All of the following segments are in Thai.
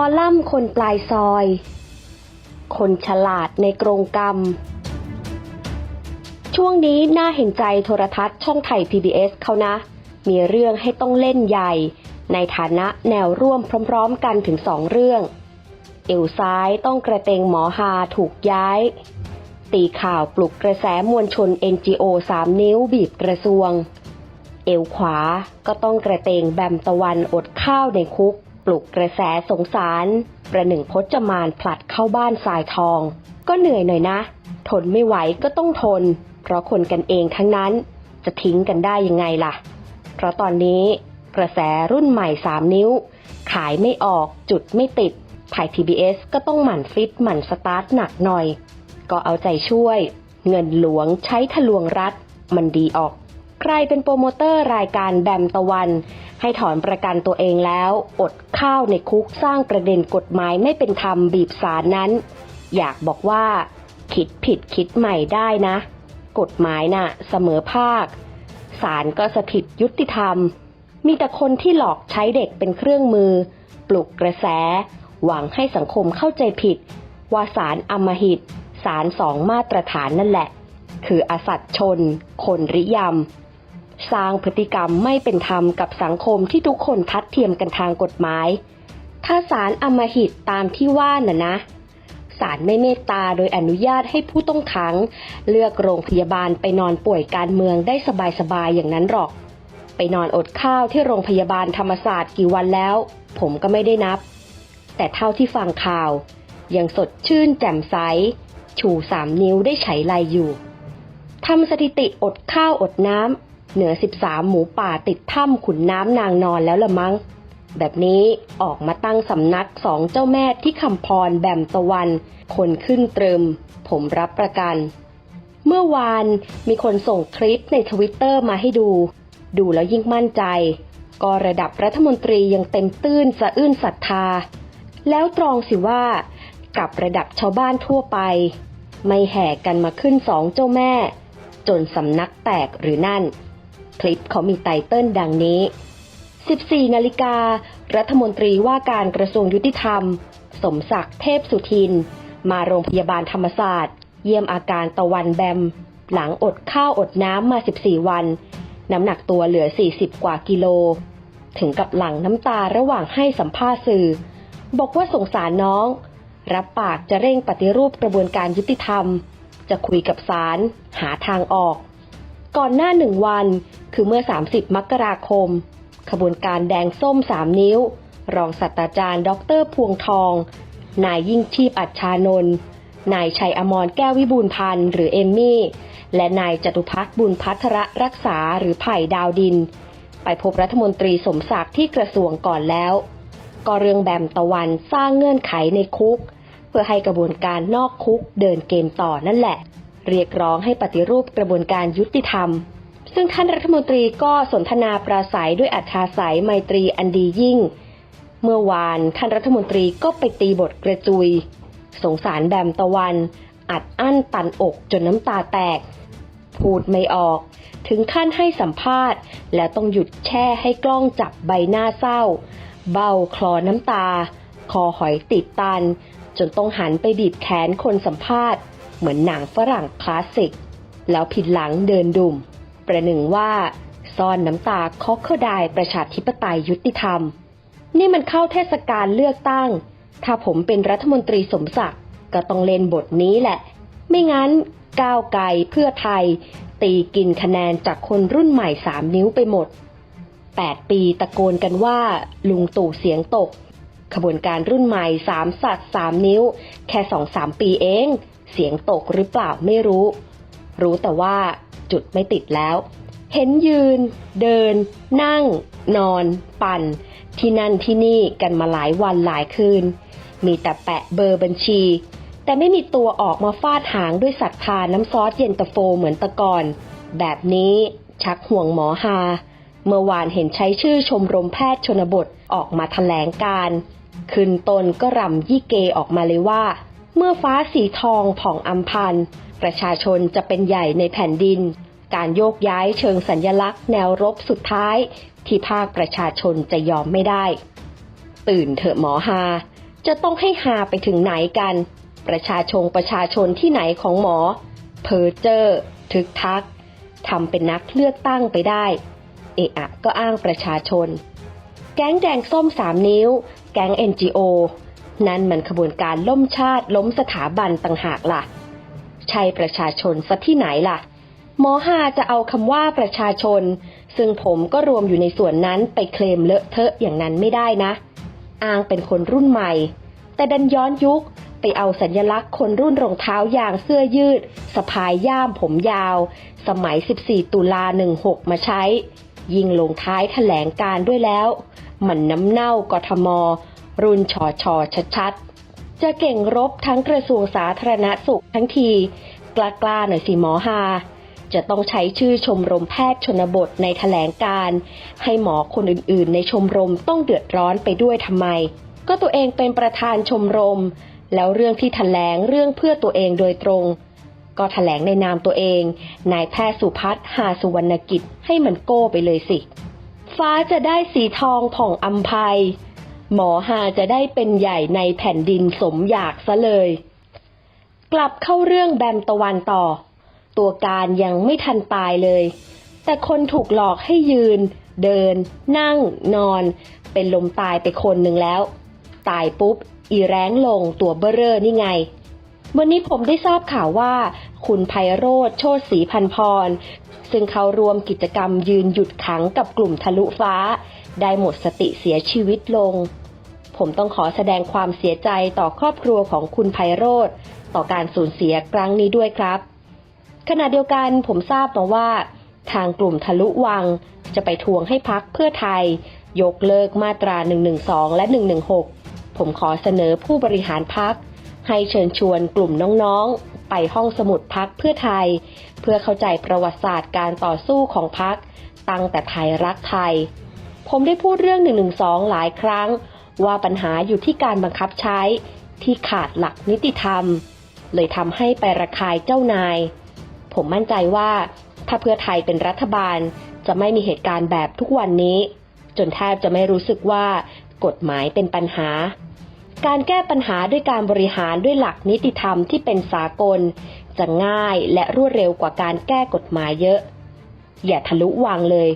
อลัมน์คนปลายซอย คนฉลาดในกรงกรรม ช่วงนี้น่าเห็นใจโทรทัศน์ช่องไทย PBS เขานะ มีเรื่องให้ต้องเล่นใหญ่ ในฐานะแนวร่วมพร้อมๆกันถึงสองเรื่อง เอวซ้ายต้องกระเตงหมอฮาถูกย้าย ตีข่าวปลุกกระแสมวลชน NGO 3นิ้วบีบกระทรวง เอวขวาก็ต้องกระเตงแบมตะวันอดข้าวในคุก ปลุกกระแสสงสาร ประหนึ่งพจมานผลัดเข้าบ้านสายทอง ก็เหนื่อยหน่อยนะ ทนไม่ไหวก็ต้องทน เพราะคนกันเองทั้งนั้นจะทิ้งกันได้ยังไงล่ะ เพราะตอนนี้กระแสรุ่นใหม่ 3 นิ้ว ขายไม่ออกจุดไม่ติดไทย PBS ก็ต้องหมั่นฟิตหมั่นสตาร์ทหนักหน่อย ก็เอาใจช่วย เงินหลวงใช้ทะลวงรัฐ มันดีออก ใครเป็นโปรโมเตอร์รายการแบมตะวัน ให้ถอนประกันตัวเองแล้ว อดข้าวในคุกสร้างประเด็นกฎหมายไม่เป็นธรรมบีบสารนั้น อยากบอกว่า คิดผิดคิดใหม่ได้นะ กฎหมายน่ะ เสมอภาคศาลก็สถิตยุติธรรม มีแต่คนที่หลอกใช้เด็กเป็นเครื่องมือ ปลุกกระแส หวังให้สังคมเข้าใจผิด ว่าสารอมหิตสารสองมาตรฐานนั่นแหละ คืออสัตชน คนริยำ สร้างพฤติกรรมไม่เป็นธรรมกับสังคมที่ทุกคนทัดเทียมกันทางกฎหมาย ถ้าสารอมหิตตามที่ว่าน่ะนะศาลไม่เมตตาโดยอนุญาตให้ผู้ต้องขัง เลือกโรงพยาบาลไปนอนป่วยการเมืองได้สบายๆอย่างนั้นหรอก ไปนอนอดข้าวที่โรงพยาบาลธรรมศาสตร์กี่วันแล้ว ผมก็ไม่ได้นับ แต่เท่าที่ฟังข่าว ยังสดชื่นแจ่มใส ชูสามนิ้วได้ไฉไลอยู่ทำสถิติอดข้าวอดน้ำ เหนือ 13 หมูป่าติดถ้ำขุนน้ำนางนอนแล้วละมั้ง แบบนี้ออกมาตั้งสำนักสองเจ้าแม่ที่คำพรแบมตะวัน คนขึ้นเตริม ผมรับประกัน เมื่อวานมีคนส่งคลิปในทวิตเตอร์มาให้ดู ดูแล้วยิ่งมั่นใจ ก็ระดับรัฐมนตรียังเต็มตื้นสะอื้นศรัทธา แล้วตรองสิว่า กับระดับชาวบ้านทั่วไป ไม่แห่กันมาขึ้นสองเจ้าแม่ จนสำนักแตกหรือนั่น คลิปเขามีไตเติ้ลดังนี้ 14 นาฬิกา รัฐมนตรีว่าการกระทรวงยุติธรรม สมศักดิ์เทพสุทิน มาโรงพยาบาลธรรมศาสตร์ เยี่ยมอาการตะวันแบม หลังอดข้าวอดน้ำมา 14 วัน น้ำหนักตัวเหลือ 40 กว่ากิโล ถึงกับหลั่งน้ำตาระหว่างให้สัมภาษณ์สื่อ บอกว่าสงสารน้อง รับปากจะเร่งปฏิรูปกระบวนการยุติธรรม จะคุยกับศาลหาทางออก ก่อนหน้าหนึ่งวัน คือเมื่อ 30 มกราคม ขบวนการแดงส้มสามนิ้ว รองศาสตราจารย์ดรพวงทอง นายยิ่งชีพอัจฉานนท์นายชัยอมรแก้ววิบูลพันธ์หรือเอมมี่ และนายจตุพัฒน์บุญพัทรรักษาหรือไผ่ดาวดิน ไปพบรัฐมนตรีสมศักดิ์ที่กระทรวงก่อนแล้ว ก็เรื่องแบมตะวันสร้างเงื่อนไขในคุก เพื่อให้กระบวนการนอกคุกเดินเกมต่อนั่นแหละ เรียกร้องให้ปฏิรูปกระบวนการยุติธรรม ซึ่งท่านรัฐมนตรีก็สนทนาปราศัยด้วยอัธยาศัยไมตรีอันดียิ่ง เมื่อวานท่านรัฐมนตรีก็ไปตีบทกระจุย สงสารแบมตะวัน อัดอั้นตันอกจนน้ำตาแตก พูดไม่ออก ถึงขั้นให้สัมภาษณ์ แล้วต้องหยุดแช่ให้กล้องจับใบหน้าเศร้า เบ้าคลอน้ำตา คอหอยติดตัน จนต้องหันไปบีบแขนคนสัมภาษณ์ เหมือนหนังฝรั่งคลาสสิก แล้วผิดหลังเดินดุ่ม ประหนึ่งว่าซ่อนน้ำตาคอกเขาดายประชาธิปไตยยุติธรรม นี่มันเข้าเทศกาลเลือกตั้ง ถ้าผมเป็นรัฐมนตรีสมศักดิ์ก็ต้องเล่นบทนี้แหละ ไม่งั้นก้าวไกลเพื่อไทย ตีกินคะแนนจากคนรุ่นใหม่สามนิ้วไปหมด 8 ปีตะโกนกันว่า ลุงตู่เสียงตก ขบวนการรุ่นใหม่สามสัตว์สามนิ้ว แค่สองสามปีเอง เสียงตกหรือเปล่าไม่รู้ รู้แต่ว่า จุดไม่ติดแล้ว เห็นยืน เดิน นั่ง นอน ปั่น ที่นั่นที่นี่กันมาหลายวันหลายคืน มีแต่แปะเบอร์บัญชี แต่ไม่มีตัวออกมาฟาดหางด้วยศรัทธาน้ำซอสเย็นตาโฟเหมือนตะก่อน แบบนี้ชักห่วงหมอฮาเมื่อวานเห็นใช้ชื่อชมรมแพทย์ชนบทออกมาแถลงการขึ้นตนก็รำยี่เกออกมาเลยว่า เมื่อฟ้าสีทองผ่องอัมพัน ประชาชนจะเป็นใหญ่ในแผ่นดิน การโยกย้ายเชิงสัญญลักษณ์แนวรบสุดท้าย ที่ภาคประชาชนจะยอมไม่ได้ ตื่นเถอะหมอฮา จะต้องให้หาไปถึงไหนกัน ประชาชนประชาชนที่ไหนของหมอ เพอเจอร์ทึกทักทำเป็นนักเลือกตั้งไปได้ เอะอะก็อ้างประชาชน แก๊งแดงส้มสามนิ้ว แก๊ง NGO นั่นมันขบวนการล่มชาติล้มสถาบันต่างหากล่ะ ใช่ประชาชนซะที่ไหนล่ะ หมอฮาจะเอาคำว่าประชาชน ซึ่งผมก็รวมอยู่ในส่วนนั้นไปเคลมเลอะเทอะอย่างนั้นไม่ได้นะ อ้างเป็นคนรุ่นใหม่ แต่ดันย้อนยุคไปเอาสัญลักษณ์คนรุ่นรองเท้ายางเสื้อยืดสะพายย่ามผมยาว สมัย 14 ตุลา 16 มาใช้ ยิงลงท้ายแถลงการด้วยแล้ว มันน้ำเน่ากทม รุ่นชอชอชัดๆ จะเก่งรบทั้งกระทรวงสาธารณสุขทั้งที กล้าๆหน่อยสิหมอฮา จะต้องใช้ชื่อชมรมแพทย์ชนบทในแถลงการ ให้หมอคนอื่นๆ ในชมรมต้องเดือดร้อนไปด้วยทำไม ก็ตัวเองเป็นประธานชมรม แล้วเรื่องที่แถลงเรื่องเพื่อตัวเองโดยตรง ก็แถลงในนามตัวเอง นายแพทย์สุพัฒน์หาสุวรรณกิจให้มันโก้ไปเลยสิ ฟ้าจะได้สีทองผ่องอัมภัยหมอหาจะได้เป็นใหญ่ในแผ่นดินสมอยากซะเลย กลับเข้าเรื่องแบมตะวันต่อ ตัวการยังไม่ทันตายเลย แต่คนถูกหลอกให้ยืน เดิน นั่ง นอน เป็นลมตายไปคนหนึ่งแล้ว ตายปุ๊บ อีแร้งลงตัวเบ้อเร่อนี่ไง วันนี้ผมได้ทราบข่าวว่า คุณไพโรธโชติศรีพันพร ซึ่งเขารวมกิจกรรมยืนหยุดขังกับกลุ่มทะลุฟ้า ได้หมดสติเสียชีวิตลงผมต้องขอแสดงความเสียใจต่อครอบครัวของคุณไพโรธต่อการสูญเสียครั้งนี้ด้วยครับ ขณะเดียวกันผมทราบมาว่า ทางกลุ่มทะลุวัง จะไปทวงให้พักเพื่อไทย ยกเลิกมาตรา 112 และ 116 ผมขอเสนอผู้บริหารพัก ให้เชิญชวนกลุ่มน้องๆ ไปห้องสมุดพักเพื่อไทย เพื่อเข้าใจประวัติศาสตร์การต่อสู้ของพักตั้งแต่ไทยรักไทย ผมได้พูดเรื่อง 112 หลายครั้ง ว่าปัญหาอยู่ที่การบังคับใช้ที่ขาดหลักนิติธรรม เลยทำให้ไประคายเจ้านาย ผมมั่นใจว่าถ้าเพื่อไทยเป็นรัฐบาลจะไม่มีเหตุการณ์แบบทุกวันนี้ จนแทบจะไม่รู้สึกว่ากฎหมายเป็นปัญหา การแก้ปัญหาด้วยการบริหารด้วยหลักนิติธรรมที่เป็นสากล จะง่ายและรวดเร็วกว่าการแก้กฎหมายเยอะ อย่าทะลุวางเลย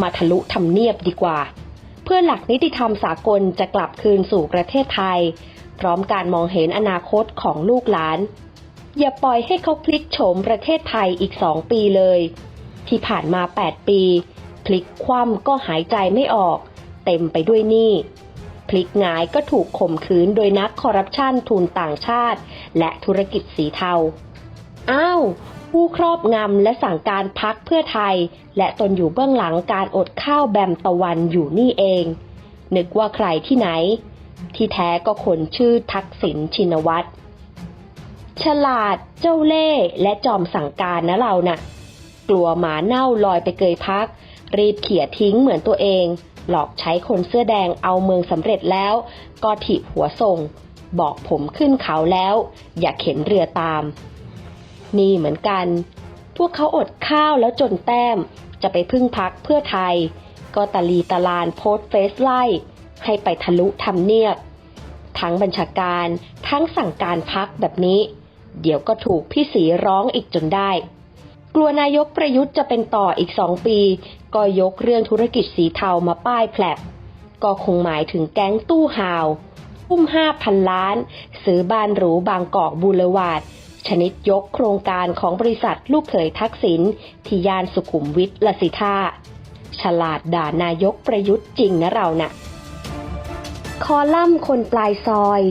มาทะลุทำเนียบดีกว่า เพื่อหลักนิติธรรมสากลจะกลับคืนสู่ประเทศไทย พร้อมการมองเห็นอนาคตของลูกหลาน อย่าปล่อยให้เขาพลิกโฉมประเทศไทยอีกสองปีเลย ที่ผ่านมา 8 ปี พลิกคว่ำก็หายใจไม่ออก เต็มไปด้วยหนี้พลิกงายก็ถูกข่มขืนโดยนักคอร์รัปชันทุนต่างชาติ และธุรกิจสีเทา อ้าว ผู้ครอบงำและสั่งการพักเพื่อไทย และตนอยู่เบื้องหลังการอดข้าวแบมตะวันอยู่นี่เอง นึกว่าใครที่ไหน ที่แท้ก็คนชื่อทักษิณชินวัตร ฉลาด เจ้าเล่ห์และจอมสั่งการนะเราน่ะ กลัวหมาเน่าลอยไปเกยพัก รีบเขี่ยทิ้งเหมือนตัวเอง หลอกใช้คนเสื้อแดงเอาเมืองสำเร็จแล้ว ก็ถีบหัวส่ง บอกผมขึ้นเขาแล้ว อย่าเข็นเรือตาม นี่เหมือนกัน พวกเขาอดข้าวแล้วจนแต้ม จะไปพึ่งพักเพื่อไทย ก็ตะลีตะลานโพสเฟซไล่ให้ไปทะลุทำเนียบ ทั้งบัญชาการทั้งสั่งการพักแบบนี้ เดี๋ยวก็ถูกพี่สีร้องอีกจนได้ กลัวนายกประยุทธ์จะเป็นต่ออีกสองปี ก็ยกเรื่องธุรกิจสีเทามาป้ายแผลบก็คงหมายถึงแก๊งตู้ห่าวทุ่มห้าพันล้าน ซื้อบ้านหรูบางกอกบูเลวาดชนิดยกโครงการของบริษัทลูกเขยทักษิณที่ย่านสุขุมวิทละสิท่า ฉลาดด่านายกประยุทธ์จริงนะเราน่ะ คอลัมน์คนปลายซอย